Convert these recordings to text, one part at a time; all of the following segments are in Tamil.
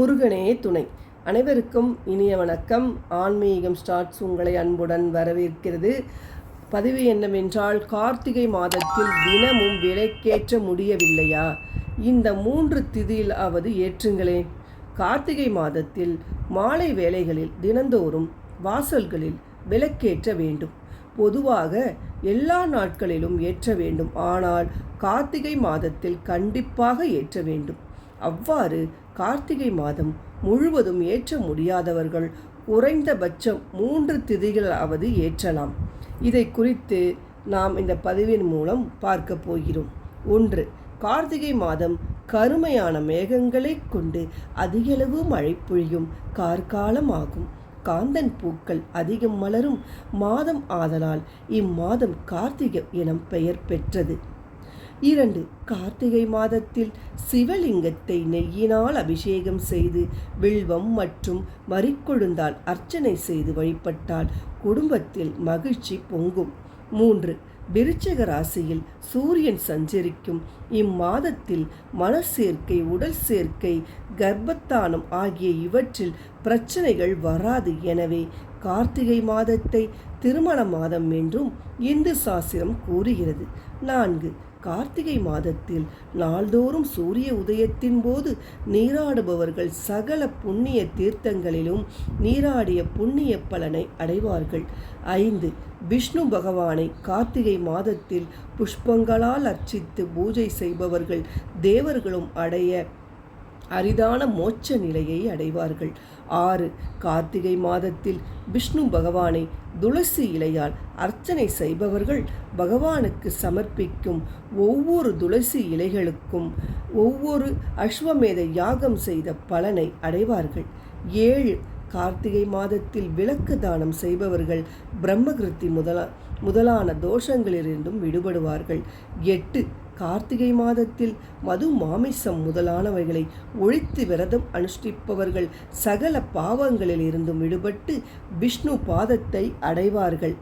முருகனே துணை. அனைவருக்கும் இனிய வணக்கம். ஆன்மீகம் ஸ்டார்ட்ஸ் உங்களை அன்புடன் வரவேற்கிறது. பதிவு என்னவென்றால் கார்த்திகை மாதத்தில் தினமும் விலைக்கேற்ற முடியவில்லையா? இந்த மூன்று திதியில் அவது ஏற்றுங்களேன் கார்த்திகை மாதத்தில் மாலை வேளைகளில் தினந்தோறும் வாசல்களில் விளக்கேற்ற வேண்டும். பொதுவாக எல்லா நாட்களிலும் ஏற்ற வேண்டும். ஆனால் கார்த்திகை மாதத்தில் கண்டிப்பாக ஏற்ற வேண்டும். அவ்வாறு கார்த்திகை மாதம் முழுவதும் ஏற்ற முடியாதவர்கள் குறைந்தபட்சம் மூன்று திதிகளாவது ஏற்றலாம். இதை குறித்து நாம் இந்த பதிவின் மூலம் பார்க்க போகிறோம். ஒன்று கார்த்திகை மாதம் கருமையான மேகங்களை கொண்டு அதிகளவு மழை பொழியும் கார்காலம் ஆகும் காந்தன் பூக்கள் அதிகம் மலரும் மாதம் ஆதலால் இம்மாதம் கார்த்திகை எனும் பெயர் பெற்றது. இரண்டு கார்த்திகை மாதத்தில் சிவலிங்கத்தை நெய்யினால் அபிஷேகம் செய்து வில்வம் மற்றும் மறிக்கொழுந்தால் அர்ச்சனை செய்து வழிபட்டால் குடும்பத்தில் மகிழ்ச்சி பொங்கும். மூன்று விருச்சக ராசியில் சூரியன் சஞ்சரிக்கும் இம்மாதத்தில் மனச்சேர்க்கை உடல் சேர்க்கை கர்ப்பத்தானம் ஆகிய இவற்றில் பிரச்சனைகள் வராது. எனவே கார்த்திகை மாதத்தை திருமண மாதம் என்றும் இந்து சாஸ்திரம் கூறுகிறது. நான்கு கார்த்திகை மாதத்தில் நாள்தோறும் சூரிய உதயத்தின் போது நீராடுபவர்கள் சகல புண்ணிய தீர்த்தங்களிலும் நீராடிய புண்ணிய பலனை அடைவார்கள். ஐந்து விஷ்ணு பகவானை கார்த்திகை மாதத்தில் புஷ்பங்களால் அர்ச்சித்து பூஜை செய்பவர்கள் தேவர்களும் அடைய அரிதான மோட்ச நிலையை அடைவார்கள். ஆறு கார்த்திகை மாதத்தில் விஷ்ணு பகவானை துளசி இலையால் அர்ச்சனை செய்பவர்கள் பகவானுக்கு சமர்ப்பிக்கும் ஒவ்வொரு துளசி இலைகளுக்கும் ஒவ்வொரு அஸ்வமேத யாகம் செய்த பலனை அடைவார்கள். ஏழு கார்த்திகை மாதத்தில் விளக்கு தானம் செய்பவர்கள் பிரம்மகிருத்தி முதலா முதலான தோஷங்களிலிருந்தும் விடுபடுவார்கள். எட்டு கார்த்திகை மாதத்தில் மது மாமிசம் முதலானவைகளை ஒழித்து விரதம் அனுஷ்டிப்பவர்கள் சகல பாவங்களில் இருந்தும் விடுபட்டு விஷ்ணு பாதத்தை அடைவார்கள்.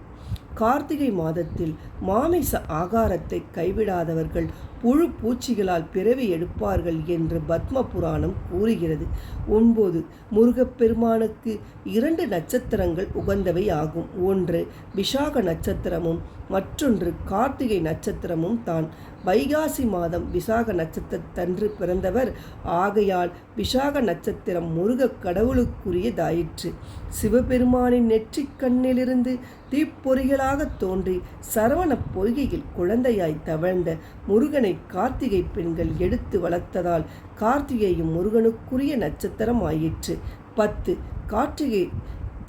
கார்த்திகை மாதத்தில் மாமிச ஆகாரத்தை கைவிடாதவர்கள் புழு பூச்சிகளால் பிறவி எடுப்பார்கள் என்று பத்ம புராணம் கூறுகிறது. ஒன்பது முருகப்பெருமானுக்கு இரண்டு நட்சத்திரங்கள் உகந்தவை ஆகும். ஒன்று விஷாக நட்சத்திரமும் மற்றொன்று கார்த்திகை நட்சத்திரமும் தான். வைகாசி மாதம் விசாக நட்சத்திரத்தன்று பிறந்தவர். ஆகையால் விசாக நட்சத்திரம் முருக கடவுளுக்குரியதாயிற்று சிவபெருமானின் நெற்றிக் கண்ணிலிருந்து தீப்பொறிகளாக தோன்றி சரவண பொய்கையில் குழந்தையாய் தவழ்ந்த முருகனை கார்த்திகை பெண்கள் எடுத்து வளர்த்ததால் கார்த்திகையும் முருகனுக்குரிய நட்சத்திரம் ஆயிற்று பத்து கார்த்திகை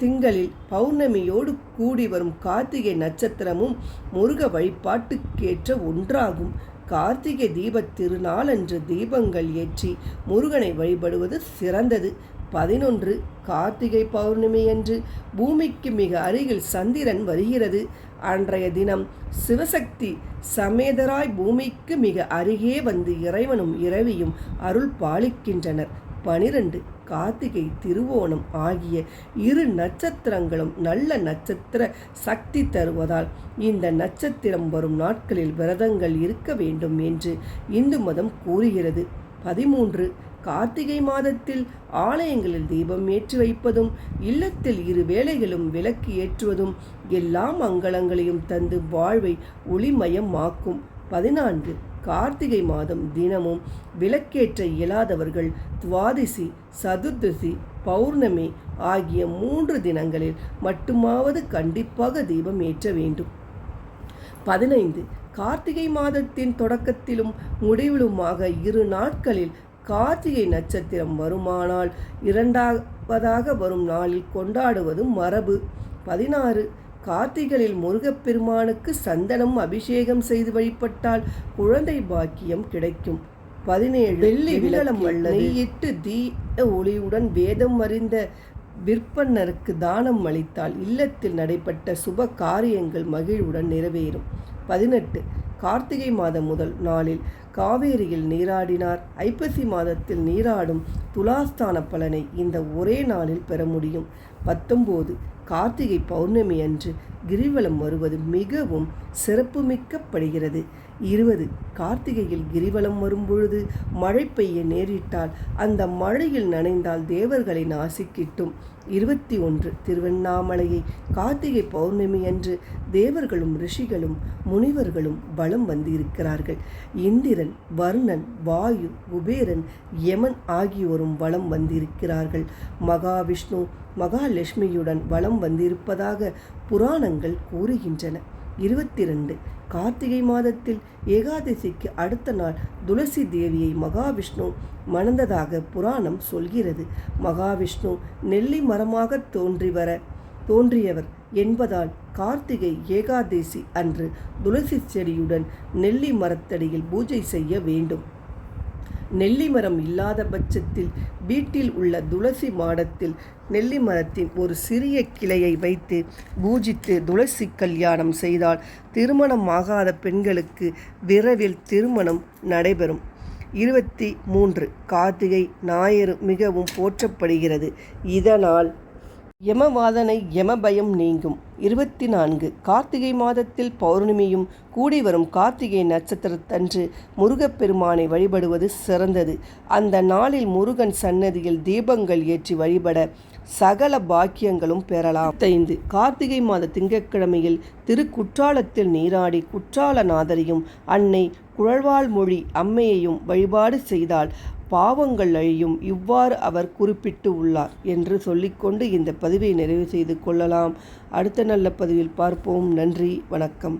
திங்களில் பௌர்ணமியோடு கூடி வரும் கார்த்திகை நட்சத்திரமும் முருக வழிபாட்டுக்கேற்ற ஒன்றாகும். கார்த்திகை தீபத் திருநாளன்று தீபங்கள் ஏற்றி முருகனை வழிபடுவது சிறந்தது. பதினொன்று கார்த்திகை பௌர்ணமி அன்று பூமிக்கு மிக அருகில் சந்திரன் வருகிறது. அன்றைய தினம் சிவசக்தி சமேதராய் பூமிக்கு மிக அருகே வந்து இறைவனும் இரவியும் அருள் பாலிக்கின்றனர். பனிரெண்டு கார்த்திகை திருவோணம் ஆகிய இரு நட்சத்திரங்களும் நல்ல நட்சத்திர சக்தி தருவதால் இந்த நட்சத்திரம் வரும் நாட்களில் விரதங்கள் இருக்க வேண்டும் என்று இந்து மதம் கூறுகிறது. பதிமூன்று. கார்த்திகை மாதத்தில் ஆலயங்களில் தீபம் ஏற்றி வைப்பதும் இல்லத்தில் இரு வேளைகளும் விளக்கு ஏற்றுவதும் எல்லா மங்களங்களையும் தந்து வாழ்வை ஒளிமயமாக்கும். பதினான்கு. கார்த்திகை மாதம் தினமும் விளக்கேற்ற இயலாதவர்கள் துவாதிசி சதுர்தசி பௌர்ணமி ஆகிய மூன்று தினங்களில் மட்டுமாவது கண்டிப்பாக தீபம் ஏற்ற வேண்டும். பதினைந்து கார்த்திகை மாதத்தின் தொடக்கத்திலும் முடிவிலுமாக இரு நாட்களில் கார்த்திகை நட்சத்திரம் வருமானால் இரண்டாவதாக வரும் நாளில் கொண்டாடுவது மரபு. பதினாறு கார்த்திகளில் முருகப்பெருமானுக்கு சந்தனம் அபிஷேகம் செய்து வழிபட்டால் குழந்தை பாக்கியம் கிடைக்கும். பதினேழு வெள்ளி விளலம் அல்லது இட்டு தீ ஒளியுடன் வேதம் அறிந்த விற்பனருக்கு தானம் அளித்தால் இல்லத்தில் நடைபெற்ற சுப காரியங்கள் மகிழ்வுடன் நிறைவேறும். பதினெட்டு கார்த்திகை மாதம் முதல் நாளில் காவேரியில் நீராடினார். ஐப்பசி மாதத்தில் நீராடும் துலாஸ்தான பலனை இந்த ஒரே நாளில் பெற முடியும். பத்தொம்போது கார்த்திகை பௌர்ணமி அன்று கிரிவலம் வருவது மிகவும் சிறப்புமிக்கப்படுகிறது. இருபது. கார்த்திகையில் கிரிவலம் வரும்பொழுது மழை பெய்ய நேரிட்டால் அந்த மழையில் நனைந்தால் தேவர்களின் ஆசி கிட்டும். இருபத்தி ஒன்று திருவண்ணாமலையை கார்த்திகை பௌர்ணமி அன்று தேவர்களும் ரிஷிகளும் முனிவர்களும் வலம் வந்திருக்கிறார்கள். இந்திரன் வர்ணன் வாயு குபேரன் யமன் ஆகியோரும் வலம் வந்திருக்கிறார்கள். மகாவிஷ்ணு மகாலட்சுமியுடன் வலம் வந்திருப்பதாக புராணங்கள் கூறுகின்றன. இருபத்தி ரெண்டு கார்த்திகை மாதத்தில் ஏகாதசிக்கு அடுத்த நாள் துளசி தேவியை மகாவிஷ்ணு மணந்ததாக புராணம் சொல்கிறது. மகாவிஷ்ணு நெல்லி மரமாக தோன்றி வர தோன்றியவர் என்பதால் கார்த்திகை ஏகாதசி அன்று துளசி செடியுடன் நெல்லி மரத்தடியில் பூஜை செய்ய வேண்டும். நெல்லி மரம் இல்லாத பட்சத்தில் வீட்டில் உள்ள துளசி மாடத்தில் நெல்லி மரத்தின் ஒரு சிறிய கிளையை வைத்து பூஜித்து துளசி கல்யாணம் செய்தால் திருமணம் ஆகாத பெண்களுக்கு விரைவில் திருமணம் நடைபெறும். இருபத்தி மூன்று கார்த்திகை ஞாயிறு மிகவும் போற்றப்படுகிறது. இதனால் யமவாதனை யமபயம் நீங்கும். இருபத்தி நான்கு கார்த்திகை மாதத்தில் பௌர்ணமியும் கூடி வரும் கார்த்திகை நட்சத்திரத்தன்று முருகப்பெருமானை வழிபடுவது சிறந்தது. அந்த நாளில் முருகன் சன்னதியில் தீபங்கள் ஏற்றி வழிபட சகல பாக்கியங்களும் பெறலாம். ஐந்து. கார்த்திகை மாத திங்கட்கிழமையில் திருக்குற்றாலத்தில் நீராடி குற்றாலநாதரையும் அன்னை குழல்வாழ் மொழி அம்மையையும் வழிபாடு செய்தால் பாவங்கள் அழியும். இவ்வாறு அவர் குறிப்பிட்டு உள்ளார் என்று சொல்லிக்கொண்டு இந்த பதிவை நிறைவு செய்து கொள்ளலாம். அடுத்த நல்ல பதிவில் பார்ப்போம். நன்றி வணக்கம்.